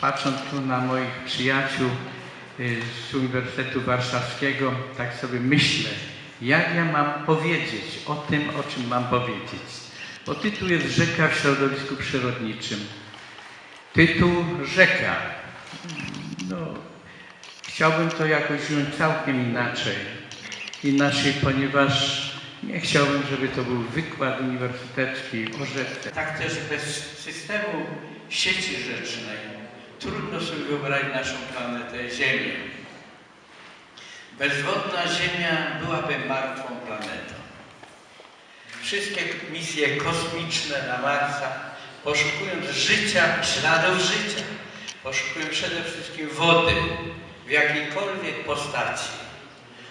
patrząc tu na moich przyjaciół y, z Uniwersytetu Warszawskiego, tak sobie myślę, jak ja mam powiedzieć o tym, o czym mam powiedzieć. Bo tytuł jest Rzeka w środowisku przyrodniczym. Tytuł Rzeka. No, chciałbym to jakoś wziąć całkiem inaczej. Inaczej, ponieważ nie chciałbym, żeby to był wykład uniwersytecki o rzece. Tak też bez systemu sieci rzecznej trudno sobie wyobrazić naszą planetę Ziemię. Bezwodna Ziemia byłaby martwą planetą. Wszystkie misje kosmiczne na Marsa, poszukując życia, śladów życia, poszukują przede wszystkim wody w jakiejkolwiek postaci,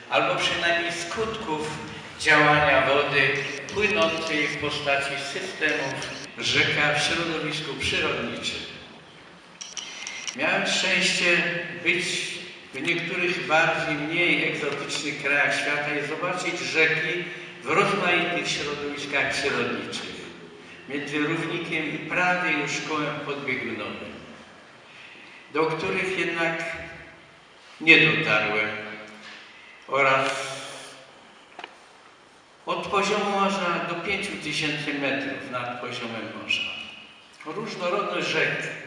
albo przynajmniej skutków działania wody płynącej w postaci systemów rzeka w środowisku przyrodniczym. Miałem szczęście być w niektórych bardziej mniej egzotycznych krajach świata i zobaczyć rzeki w rozmaitych środowiskach przyrodniczych, między równikiem i prawie już szkołem podbiegunowym, do których jednak nie dotarłem oraz od poziomu morza do 5000 metrów nad poziomem morza. Różnorodność rzek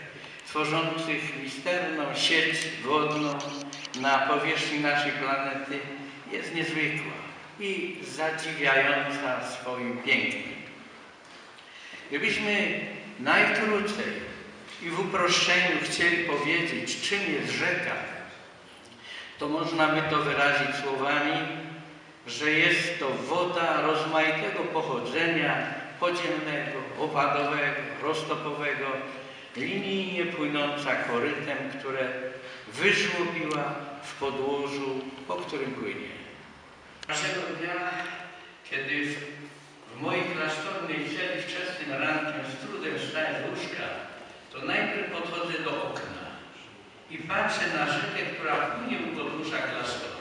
tworzących misterną sieć wodną na powierzchni naszej planety jest niezwykła i zadziwiająca swoim pięknem. Gdybyśmy najkrócej i w uproszczeniu chcieli powiedzieć, czym jest rzeka, to można by to wyrazić słowami, że jest to woda rozmaitego pochodzenia podziemnego, opadowego, roztopowego, linijnie płynąca korytem, które wyżłobiła w podłożu, po którym płynie. Każdego dnia, kiedy w, w mojej klasztornej celi wczesnym rankiem z trudem wstałem z łóżka, to najpierw podchodzę do okna i patrzę na rzekę, która płynie u podnóża klasztoru.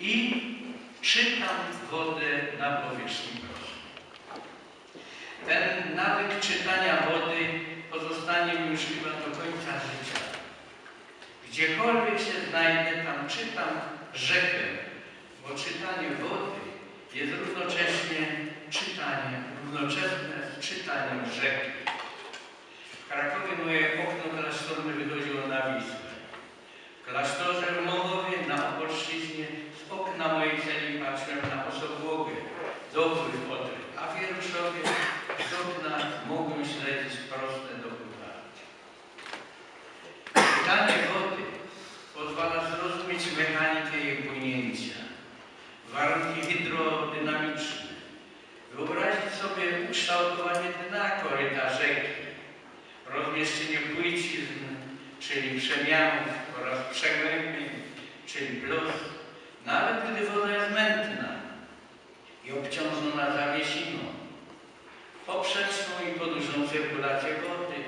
I czytam wodę na powierzchni morza. Ten nawyk czytania wody pozostanie mi już chyba do końca życia. Gdziekolwiek się znajdę, tam czytam rzekę, bo czytanie wody jest równocześnie czytaniem, równoczesne z czytaniem rzeki. W Krakowie moje okno klasztorne wychodziło na Wisłę. W klasztorze w Mołowie na Opolszczyźnie z okna mojej celi patrzyłem na Osobłogę, dobry potryk, a w Wieruszowie z okna mogłem śledzić proste dopływanie. Czytanie wody pozwala zrozumieć mechanikę jej płynięcia, warunki hydrodynamiczne, wyobrazić sobie ukształtowanie dna koryta rzeki, płycizn, czyli przemianów oraz przegłębień, czyli plus, nawet gdy woda jest mętna i obciążona zawiesiną, poprzeczną i podłużną cyrkulację wody,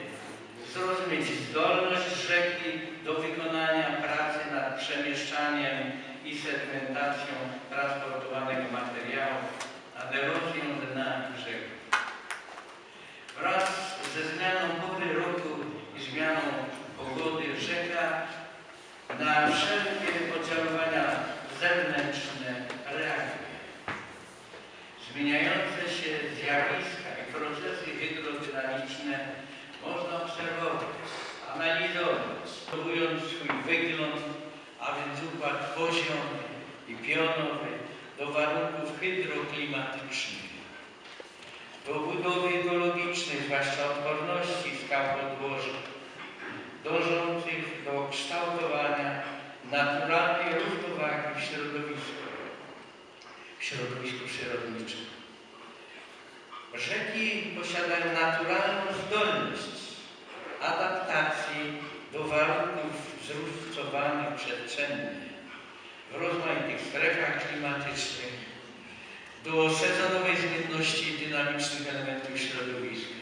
zrozumieć zdolność rzeki do wykonania na wszelkie oddziaływania zewnętrzne reaguje. Zmieniające się zjawiska i procesy hydrodynamiczne można obserwować, analizować, zachowując swój wygląd, a więc układ poziomy i pionowy do warunków hydroklimatycznych do budowy ekologicznej, zwłaszcza odporności skał podłoża, dążących do kształtowania naturalnej równowagi w środowisku, w środowisku przyrodniczym. Rzeki posiadają naturalną zdolność adaptacji do warunków zróżnicowanych przestrzennie w rozmaitych strefach klimatycznych, do sezonowej zmienności dynamicznych elementów środowiska.